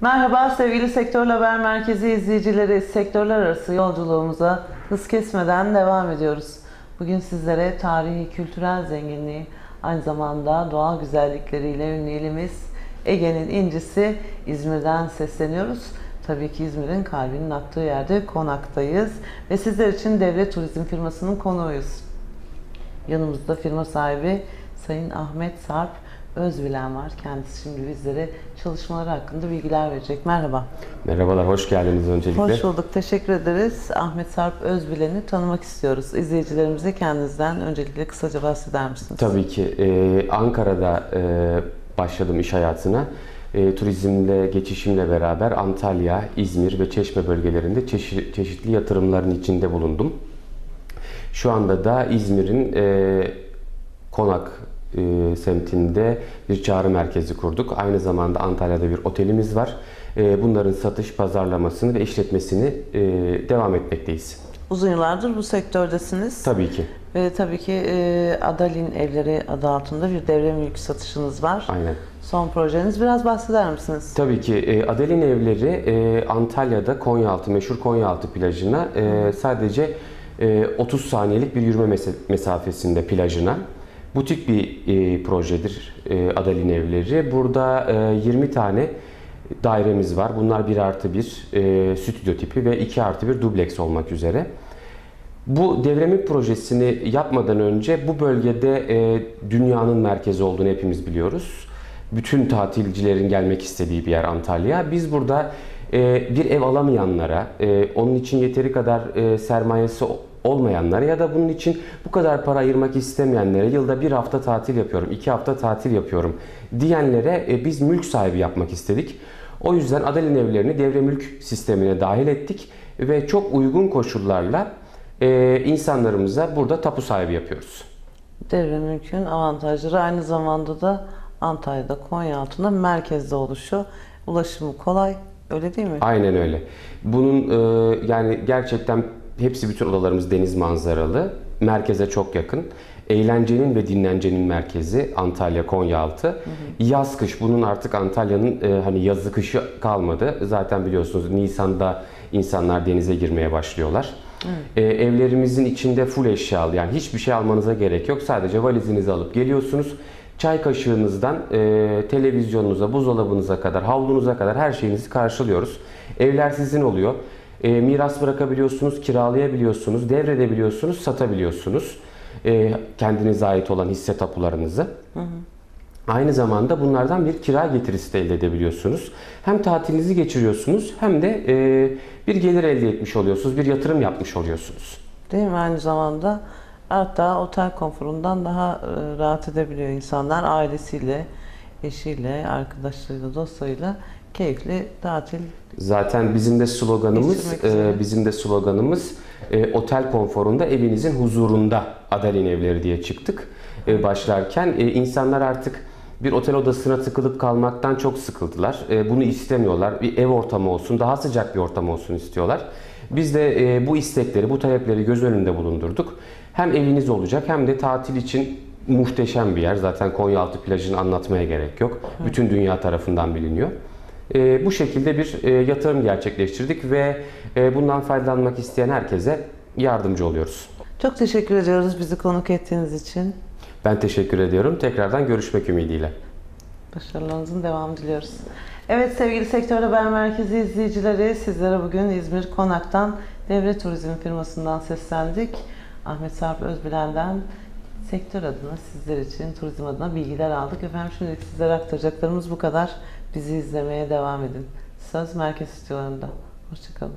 Merhaba sevgili Sektör Haber Merkezi izleyicileri. Sektörler arası yolculuğumuza hız kesmeden devam ediyoruz. Bugün sizlere tarihi, kültürel zenginliği, aynı zamanda doğal güzellikleriyle ünlü ilimiz Ege'nin incisi İzmir'den sesleniyoruz. Tabii ki İzmir'in kalbinin attığı yerde konaktayız ve sizler için devlet turizm firmasının konuğuyuz. Yanımızda firma sahibi Sayın Ahmet Sarp Özbilen var. Kendisi şimdi bizlere çalışmaları hakkında bilgiler verecek. Merhaba. Merhabalar, hoş geldiniz öncelikle. Hoş bulduk. Teşekkür ederiz. Ahmet Sarp Özbilen'i tanımak istiyoruz. İzleyicilerimize kendinizden öncelikle kısaca bahseder misiniz? Tabii ki e, Ankara'da e, başladım iş hayatına. E, turizmle geçişimle beraber Antalya, İzmir ve Çeşme bölgelerinde çeşi- çeşitli yatırımların içinde bulundum. Şu anda da İzmir'in e, Konak e, semtinde bir çağrı merkezi kurduk. Aynı zamanda Antalya'da bir otelimiz var. E, bunların satış, pazarlamasını ve işletmesini e, devam etmekteyiz. Uzun yıllardır bu sektördesiniz. Tabii ki. Ve tabii ki e, Adalin Evleri adı altında bir devre mülk satışınız var. Aynen. Son projeniz. Biraz bahseder misiniz? Tabii ki e, Adelin Evleri e, Antalya'da Konyaaltı, meşhur Konyaaltı plajına e, sadece e, 30 saniyelik bir yürüme mesafesinde plajına. Butik bir e, projedir e, Adelin Evleri. Burada e, 20 tane dairemiz var. Bunlar 1 artı 1 e, stüdyo tipi ve 2 artı 1 dubleks olmak üzere. Bu devremik projesini yapmadan önce bu bölgede e, dünyanın merkezi olduğunu hepimiz biliyoruz. Bütün tatilcilerin gelmek istediği bir yer Antalya. Biz burada e, bir ev alamayanlara, e, onun için yeteri kadar e, sermayesi olmayanlara ya da bunun için bu kadar para ayırmak istemeyenlere yılda bir hafta tatil yapıyorum, iki hafta tatil yapıyorum diyenlere e, biz mülk sahibi yapmak istedik. O yüzden Adalin evlerini devre mülk sistemine dahil ettik ve çok uygun koşullarla e, insanlarımıza burada tapu sahibi yapıyoruz. Devre mülkün avantajları aynı zamanda da Antalya'da, Konyaaltı'nda merkezde oluşu. Ulaşımı kolay. Öyle değil mi? Aynen öyle. Bunun e, yani gerçekten hepsi bütün odalarımız deniz manzaralı. Merkeze çok yakın. Eğlencenin ve dinlencenin merkezi Antalya, Konyaaltı. Yaz kış bunun artık Antalya'nın e, hani yazı kışı kalmadı. Zaten biliyorsunuz Nisan'da insanlar denize girmeye başlıyorlar. E, evlerimizin içinde full eşyalı yani hiçbir şey almanıza gerek yok. Sadece valizinizi alıp geliyorsunuz. Çay kaşığınızdan e, televizyonunuza, buzdolabınıza kadar, havlunuza kadar her şeyinizi karşılıyoruz. Evler sizin oluyor. E, miras bırakabiliyorsunuz, kiralayabiliyorsunuz, devredebiliyorsunuz, satabiliyorsunuz. E, kendinize ait olan hisse tapularınızı. Aynı zamanda bunlardan bir kira getirisi de elde edebiliyorsunuz. Hem tatilinizi geçiriyorsunuz hem de e, bir gelir elde etmiş oluyorsunuz, bir yatırım yapmış oluyorsunuz. Değil mi? Aynı zamanda hatta otel konforundan daha e, rahat edebiliyor insanlar ailesiyle, eşiyle, arkadaşlarıyla, dostlarıyla keyifli tatil. Zaten bizim de sloganımız, e, bizim de sloganımız e, otel konforunda evinizin huzurunda Adalin evleri diye çıktık. E, başlarken e, insanlar artık bir otel odasına tıkılıp kalmaktan çok sıkıldılar. E, bunu istemiyorlar. Bir ev ortamı olsun, daha sıcak bir ortam olsun istiyorlar. Biz de e, bu istekleri, bu talepleri göz önünde bulundurduk. Hem eviniz olacak hem de tatil için muhteşem bir yer. Zaten Konyaaltı plajını anlatmaya gerek yok. Bütün dünya tarafından biliniyor. E, bu şekilde bir e, yatırım gerçekleştirdik ve e, bundan faydalanmak isteyen herkese yardımcı oluyoruz. Çok teşekkür ediyoruz bizi konuk ettiğiniz için. Ben teşekkür ediyorum. Tekrardan görüşmek ümidiyle. Başarılarınızın devamını diliyoruz. Evet sevgili Sektör Haber Merkezi izleyicileri sizlere bugün İzmir Konak'tan Devre Turizm firmasından seslendik. Ahmet Sarp Özbilen'den sektör adına sizler için turizm adına bilgiler aldık. Efendim şimdilik sizlere aktaracaklarımız bu kadar. Bizi izlemeye devam edin. Söz Merkez Stüdyolarında. Hoşçakalın.